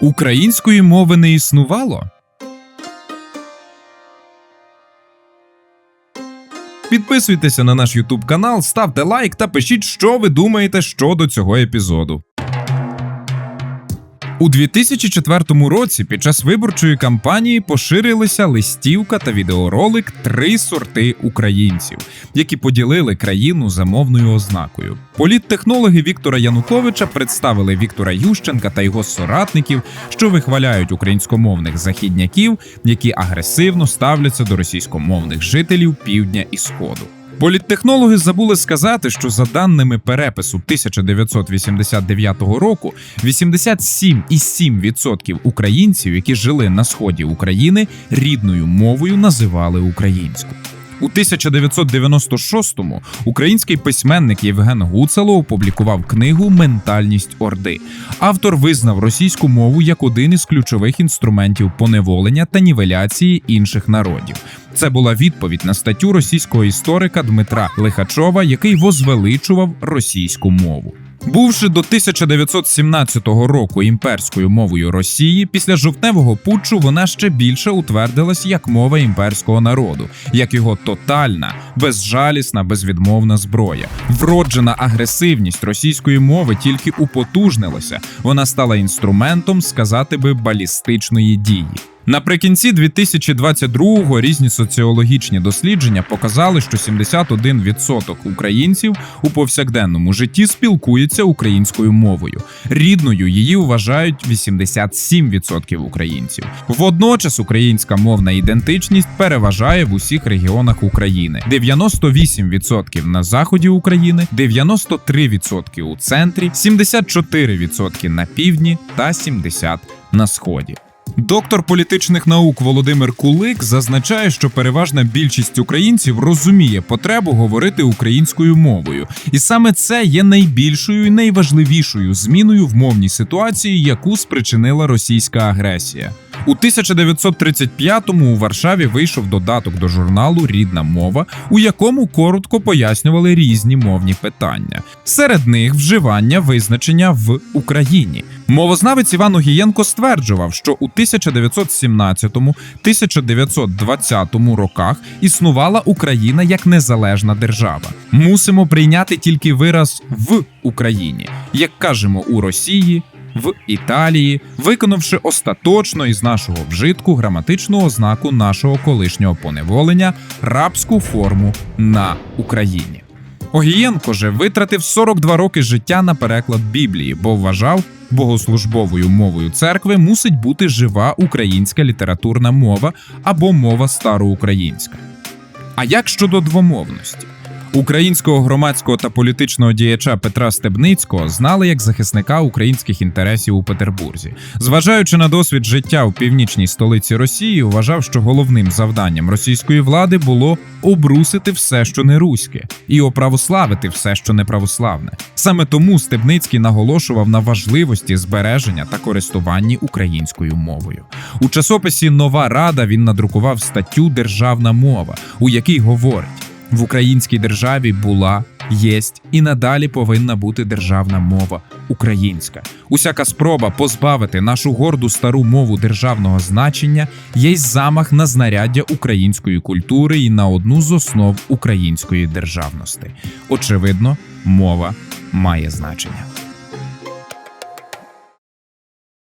Української мови не існувало. Підписуйтеся на наш YouTube канал, ставте лайк та пишіть, що ви думаєте щодо цього епізоду. У 2004 році під час виборчої кампанії поширилися листівка та відеоролик Три сорти українців, які поділили країну за мовною ознакою. Політтехнологи Віктора Януковича представили Віктора Ющенка та його соратників, що вихваляють українськомовних західняків, які агресивно ставляться до російськомовних жителів півдня і сходу. Політтехнологи забули сказати, що за даними перепису 1989 року, 87,7% українців, які жили на сході України, рідною мовою називали українську. У 1996-му український письменник Євген Гуцало опублікував книгу Ментальність Орди. Автор визнав російську мову як один із ключових інструментів поневолення та нівеляції інших народів. Це була відповідь на статтю російського історика Дмитра Лихачова, який возвеличував російську мову. Бувши до 1917 року імперською мовою Росії, після жовтневого путчу вона ще більше утвердилась як мова імперського народу, як його тотальна, безжалісна, безвідмовна зброя. Вроджена агресивність російської мови тільки употужнилася. Вона стала інструментом, сказати би, балістичної дії. Наприкінці 2022-го різні соціологічні дослідження показали, що 71% українців у повсякденному житті спілкуються українською мовою. Рідною її вважають 87% українців. Водночас українська мовна ідентичність переважає в усіх регіонах України: 98% на заході України, 93% у центрі, 74% на півдні та 70% на сході. Доктор політичних наук Володимир Кулик зазначає, що переважна більшість українців розуміє потребу говорити українською мовою, і саме це є найбільшою і найважливішою зміною в мовній ситуації, яку спричинила російська агресія. У 1935-му у Варшаві вийшов додаток до журналу Рідна мова, у якому коротко пояснювали різні мовні питання. Серед них вживання визначення в Україні. Мовознавець Іван Огієнко стверджував, що у 1917-1920 роках існувала Україна як незалежна держава. Мусимо прийняти тільки вираз в Україні, як кажемо у Росії. В Італії, виконавши остаточно із нашого вжитку граматичну ознаку нашого колишнього поневолення рабську форму на Україні. Огієнко же витратив 42 роки життя на переклад Біблії, бо вважав, богослужбовою мовою церкви мусить бути жива українська літературна мова або мова староукраїнська. А як щодо двомовності? Українського громадського та політичного діяча Петра Стебницького знали як захисника українських інтересів у Петербурзі. Зважаючи на досвід життя у північній столиці Росії, вважав, що головним завданням російської влади було обрусити все, що не руське, і оправославити все, що не православне. Саме тому Стебницький наголошував на важливості збереження та користуванні українською мовою. У часописі Нова Рада він надрукував статтю Державна мова, у якій говорить. В українській державі була, єсть і надалі повинна бути державна мова українська. Усяка спроба позбавити нашу горду стару мову державного значення є замах на знаряддя української культури і на одну з основ української державності. Очевидно, мова має значення.